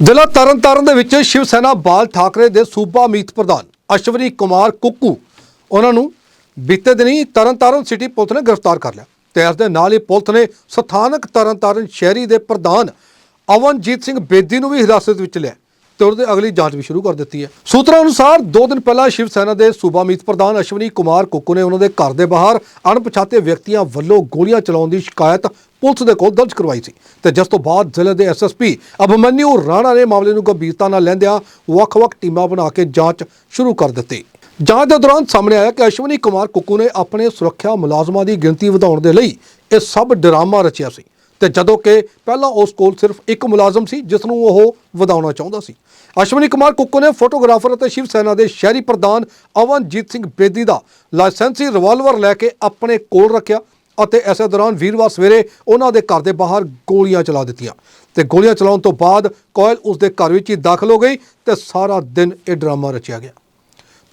ਜ਼ਿਲ੍ਹਾ ਤਰਨਤਾਰਨ ਦੇ ਵਿੱਚ ਸ਼ਿਵ ਸੈਨਾ ਬਾਲ ਠਾਕਰੇ ਦੇ ਸੂਬਾ ਮੀਤ ਪ੍ਰਧਾਨ ਅਸ਼ਵਨੀ ਕੁਮਾਰ ਕੁੱਕੂ, ਉਹਨਾਂ ਨੂੰ ਬੀਤੇ ਦਿਨੀ ਤਰਨਤਾਰਨ ਸਿਟੀ ਪੁਲਿਸ ਨੇ ਗ੍ਰਿਫਤਾਰ ਕਰ ਲਿਆ ਤੇ ਇਸ ਦੇ ਨਾਲ ਹੀ ਪੁਲਿਸ ਨੇ ਸਥਾਨਕ ਤਰਨਤਾਰਨ ਸ਼ਹਿਰੀ ਦੇ ਪ੍ਰਧਾਨ ਅਵਨਜੀਤ ਸਿੰਘ ਬੇਦੀ ਨੂੰ ਵੀ ਹਿਰਾਸਤ ਵਿੱਚ ਲਿਆ। ਤੇ ਉਹਦੇ ਅਗਲੀ ਜਾਂਚ ਵੀ ਸ਼ੁਰੂ ਕਰ ਦਿੱਤੀ ਹੈ। ਸੂਤਰਾਂ ਅਨੁਸਾਰ 2 ਦਿਨ ਪਹਿਲਾਂ ਸ਼ਿਵ ਸੈਨਾ ਦੇ ਸੂਬਾ ਮੀਤ ਪ੍ਰਧਾਨ ਅਸ਼ਵਨੀ ਕੁਮਾਰ ਕੁੱਕੂ ਨੇ ਉਹਨਾਂ ਦੇ ਘਰ ਦੇ ਬਾਹਰ ਅਣਪਛਾਤੇ ਵਿਅਕਤੀਆਂ ਵੱਲੋਂ ਗੋਲੀਆਂ ਚਲਾਉਣ ਦੀ ਸ਼ਿਕਾਇਤ ਪੁਲਿਸ ਦੇ ਕੋਲ ਦਰਜ ਕਰਵਾਈ ਸੀ। ਤੇ ਜਿਸ ਤੋਂ ਬਾਅਦ ਜ਼ਿਲ੍ਹੇ ਦੇ ਐਸਐਸਪੀ ਅਭਮਨਿਊ ਰਾਣਾ ਨੇ ਮਾਮਲੇ ਨੂੰ ਗੰਭੀਰਤਾ ਨਾਲ ਲੈਂਦਿਆਂ ਵੱਖ-ਵੱਖ ਟੀਮਾਂ ਬਣਾ ਕੇ ਜਾਂਚ ਸ਼ੁਰੂ ਕਰ ਦਿੱਤੀ। ਜਾਂਚ ਦੇ ਦੌਰਾਨ ਸਾਹਮਣੇ ਆਇਆ ਕਿ ਅਸ਼ਵਨੀ ਕੁਮਾਰ ਕੁੱਕੂ ਨੇ ਆਪਣੇ ਸੁਰੱਖਿਆ ਮੁਲਾਜ਼ਮਾਂ ਦੀ ਗਿਣਤੀ ਵਧਾਉਣ ਦੇ ਲਈ ਇਹ ਸਭ ਡਰਾਮਾ ਰਚਿਆ ਸੀ। ਤੇ ਜਦੋਂ ਕਿ ਪਹਿਲਾਂ ਉਸ ਕੋਲ ਸਿਰਫ ਇੱਕ ਮੁਲਾਜ਼ਮ ਸੀ, ਜਿਸ ਨੂੰ ਉਹ ਵਧਾਉਣਾ ਚਾਹੁੰਦਾ ਸੀ। ਅਸ਼ਵਨੀ ਕੁਮਾਰ ਕੁੱਕੂ ਨੇ ਫੋਟੋਗ੍ਰਾਫਰ ਅਤੇ ਸ਼ਿਵ ਸੈਨਾ ਦੇ ਸ਼ਹਿਰੀ ਪ੍ਰਧਾਨ ਅਵਨਜੀਤ ਸਿੰਘ ਬੇਦੀ ਦਾ ਲਾਇਸੈਂਸੀ ਰਿਵਾਲਵਰ ਲੈ ਕੇ ਆਪਣੇ ਕੋਲ ਰੱਖਿਆ ਅਤੇ ਇਸੇ ਦੌਰਾਨ ਵੀਰਵਾਰ ਸਵੇਰੇ ਉਹਨਾਂ ਦੇ ਘਰ ਦੇ ਬਾਹਰ ਗੋਲੀਆਂ ਚਲਾ ਦਿੱਤੀਆਂ ਤੇ ਗੋਲੀਆਂ ਚਲਾਉਣ ਤੋਂ ਬਾਅਦ ਕੋਇਲ ਉਸ ਦੇ ਘਰ ਵਿੱਚ ਹੀ ਦਾਖਲ ਹੋ ਗਈ ਤੇ ਸਾਰਾ ਦਿਨ ਇਹ ਡਰਾਮਾ ਰਚਿਆ ਗਿਆ।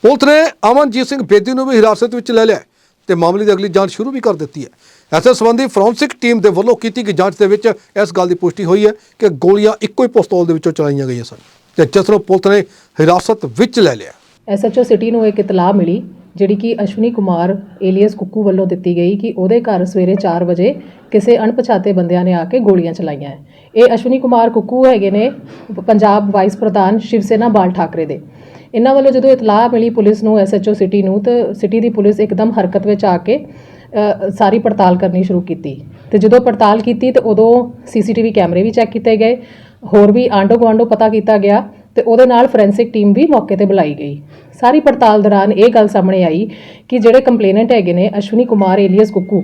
ਪੁਲਿਸ ਨੇ ਅਮਨਜੀਤ ਸਿੰਘ ਬੇਦੀ ਨੂੰ ਵੀ ਹਿਰਾਸਤ ਵਿੱਚ ਲੈ ਲਿਆ ਹੈ ਤੇ ਮਾਮਲੇ ਦੀ ਅਗਲੀ ਜਾਂਚ ਸ਼ੁਰੂ ਵੀ ਕਰ ਦਿੱਤੀ ਹੈ। ਇਸ ਸੰਬੰਧੀ ਫੋਰੈਂਸਿਕ ਟੀਮ ਦੇ ਵੱਲੋਂ ਕੀਤੀ ਗਈ ਜਾਂਚ ਦੇ ਵਿੱਚ ਇਸ ਗੱਲ ਦੀ ਪੁਸ਼ਟੀ ਹੋਈ ਹੈ ਕਿ ਗੋਲੀਆਂ ਇੱਕੋ ਹੀ ਪਿਸਤੌਲ ਦੇ ਵਿੱਚੋਂ ਚਲਾਈਆਂ ਗਈਆਂ ਸਨ ਤੇ ਜਿਸ ਨੂੰ ਪੁਲਿਸ ਨੇ ਹਿਰਾਸਤ ਵਿੱਚ ਲੈ ਲਿਆ। ਐਸਐਚਓ ਸਿਟੀ ਨੂੰ ਇੱਕ ਇਤਲਾਹ ਮਿਲੀ, ਜਿਹੜੀ ਕਿ ਅਸ਼ਵਨੀ ਕੁਮਾਰ ਏਲੀਅਸ ਕੁੱਕੂ ਵੱਲੋਂ ਦਿੱਤੀ ਗਈ ਕਿ ਉਹਦੇ ਘਰ ਸਵੇਰੇ 4 ਵਜੇ ਕਿਸੇ ਅਣਪਛਾਤੇ ਬੰਦਿਆਂ ਨੇ ਆ ਕੇ ਗੋਲੀਆਂ ਚਲਾਈਆਂ ਹੈ। ਇਹ ਅਸ਼ਵਨੀ ਕੁਮਾਰ ਕੁੱਕੂ ਹੈਗੇ ਨੇ, ਪੰਜਾਬ ਵਾਈਸ ਪ੍ਰਧਾਨ ਸ਼ਿਵ ਸੈਨਾ ਬਾਲ ਠਾਕਰੇ ਦੇ। ਇਹਨਾਂ ਵੱਲੋਂ ਜਦੋਂ ਇਤਲਾਹ ਮਿਲੀ ਪੁਲਿਸ ਨੂੰ, ਐਸਐਚਓ ਸਿਟੀ ਨੂੰ, ਤਾਂ ਸਿਟੀ ਦੀ ਪੁਲਿਸ ਇੱਕਦਮ ਹਰਕਤ ਵਿੱਚ ਆ ਕੇ ਸਾਰੀ ਪੜਤਾਲ ਕਰਨੀ ਸ਼ੁਰੂ ਕੀਤੀ। ਤੇ ਜਦੋਂ ਪੜਤਾਲ ਕੀਤੀ ਤੇ ਉਦੋਂ ਸੀਸੀਟੀਵੀ ਕੈਮਰੇ ਵੀ ਚੈੱਕ ਕੀਤੇ ਗਏ, ਹੋਰ ਵੀ ਆਂਡੋ ਗੁਆਂਢੋ ਪਤਾ ਕੀਤਾ ਗਿਆ ਤੇ ਉਹਦੇ ਨਾਲ ਫੋਰੈਂਸਿਕ ਟੀਮ ਵੀ ਮੌਕੇ ਤੇ ਬੁਲਾਈ ਗਈ। ਸਾਰੀ ਪੜਤਾਲ ਦੌਰਾਨ ਇਹ ਗੱਲ ਸਾਹਮਣੇ ਆਈ ਕਿ ਜਿਹੜੇ ਕੰਪਲੇਨੈਂਟ ਹੈਗੇ ਨੇ, ਅਸ਼ਵਨੀ ਕੁਮਾਰ, ਏਲੀਅਸ ਕੁੱਕੂ,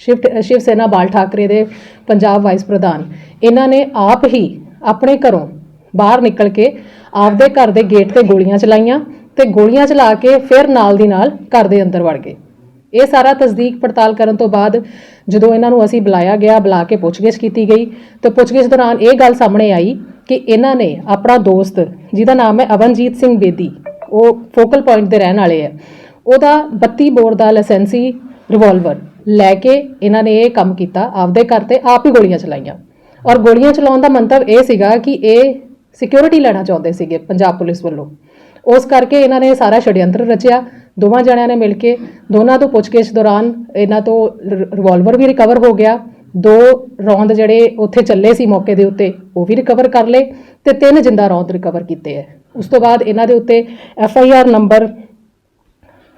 ਸ਼ਿਵ ਸ਼ਿਵ ਸੈਨਾ ਬਾਲ ਠਾਕਰੇ ਦੇ ਪੰਜਾਬ ਵਾਈਸ ਪ੍ਰਧਾਨ, ਇਹਨਾਂ ਨੇ ਆਪ ਹੀ ਆਪਣੇ ਘਰੋਂ ਬਾਹਰ ਨਿਕਲ ਕੇ ਆਪਦੇ ਘਰ ਦੇ ਗੇਟ ਤੇ ਗੋਲੀਆਂ ਚਲਾਈਆਂ ਤੇ ਗੋਲੀਆਂ ਚਲਾ ਕੇ ਫਿਰ ਨਾਲ ਦੀ ਨਾਲ ਘਰ ਦੇ ਅੰਦਰ ਵੜ ਗਏ। ਇਹ ਸਾਰਾ ਤਸਦੀਕ ਪੜਤਾਲ ਕਰਨ ਤੋਂ ਬਾਅਦ ਜਦੋਂ ਇਹਨਾਂ ਨੂੰ ਅਸੀਂ ਬੁਲਾਇਆ ਗਿਆ, ਬੁਲਾ ਕੇ ਪੁੱਛਗਿੱਛ ਕੀਤੀ ਗਈ, ਤਾਂ ਪੁੱਛਗਿੱਛ ਦੌਰਾਨ ਇਹ ਗੱਲ ਸਾਹਮਣੇ ਆਈ ਕਿ ਇਹਨਾਂ ਨੇ ਆਪਣਾ ਦੋਸਤ, ਜਿਹਦਾ ਨਾਮ ਹੈ ਅਵਨਜੀਤ ਸਿੰਘ ਬੇਦੀ, ਉਹ ਫੋਕਲ ਪੁਆਇੰਟ ਦੇ ਰਹਿਣ ਵਾਲੇ ਹੈ, ਉਹਦਾ 32 ਬੋਰ ਦਾ ਲਾਇਸੈਂਸੀ ਰਿਵਾਲਵਰ ਲੈ ਕੇ ਇਹਨਾਂ ਨੇ ਇਹ ਕੰਮ ਕੀਤਾ, ਆਪਦੇ ਘਰ ਤੇ ਆਪ ਹੀ ਗੋਲੀਆਂ ਚਲਾਈਆਂ। ਔਰ ਗੋਲੀਆਂ ਚਲਾਉਣ ਦਾ ਮੰਤਵ ਇਹ ਸੀਗਾ ਕਿ ਇਹ ਸਿਕਿਉਰਿਟੀ ਲੈਣਾ ਚਾਹੁੰਦੇ ਸੀਗੇ ਪੰਜਾਬ ਪੁਲਿਸ ਵੱਲੋਂ। ਉਸ ਕਰਕੇ ਇਹਨਾਂ ਨੇ ਸਾਰਾ ਛੜਯੰਤਰ ਰਚਿਆ ਦੋਵਾਂ ਜਣਿਆਂ ਨੇ ਮਿਲ ਕੇ ਦੋਨਾਂ ਤੋਂ ਪੁੱਛਗਿੱਛ ਦੌਰਾਨ ਇਹਨਾਂ ਤੋਂ ਰਿਵਾਲਵਰ ਵੀ ਰਿਕਵਰ ਹੋ ਗਿਆ। ਦੋ ਰੌਂਦ ਜਿਹੜੇ ਉੱਥੇ ਚੱਲੇ ਸੀ ਮੌਕੇ ਦੇ ਉੱਤੇ, ਉਹ ਵੀ ਰਿਕਵਰ ਕਰ ਲਏ ਤੇ ਤਿੰਨ ਜਿੰਦਾ ਰੌਂਦ ਰਿਕਵਰ ਕੀਤੇ ਹੈ। ਉਸ ਤੋਂ ਬਾਅਦ ਇਹਨਾਂ ਦੇ ਉੱਤੇ ਐਫ ਆਈ ਆਰ ਨੰਬਰ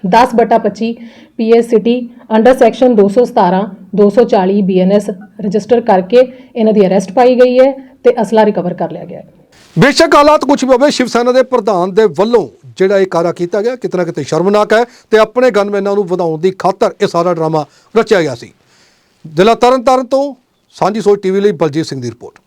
10 ਬਟਾ 25 PS city under section 217 240 BNS register ਕਰਕੇ ਇਹਨਾਂ ਦੀ ਅਰੈਸਟ ਪਾਈ ਗਈ ਹੈ ਤੇ ਅਸਲਾ ਰਿਕਵਰ ਕਰ ਲਿਆ ਗਿਆ ਹੈ। ਬੇਸ਼ੱਕ ਹਾਲਾਤ ਕੁਝ ਵੀ ਹੋਵੇ ਸ਼ਿਵ ਸੈਨਾ ਦੇ ਪ੍ਰਧਾਨ ਦੇ ਵੱਲੋਂ ਜਿਹੜਾ ਇਹ ਕਾਰਾ ਕੀਤਾ ਗਿਆ ਕਿਤਨਾ ਕਿਤੇ ਸ਼ਰਮਨਾਕ ਹੈ ਤੇ ਆਪਣੇ ਗਨਮੈਨਾਂ ਨੂੰ ਵਧਾਉਣ ਦੀ ਖਾਤਰ ਇਹ ਸਾਰਾ ਡਰਾਮਾ ਰਚਿਆ ਗਿਆ ਸੀ। ਜ਼ਿਲ੍ਹਾ ਤਰਨਤਾਰਨ ਤੋਂ ਸਾਂਝੀ ਸੋਚ ਟੀਵੀ ਲਈ ਬਲਜੀਤ ਸਿੰਘ ਦੀ ਰਿਪੋਰਟ।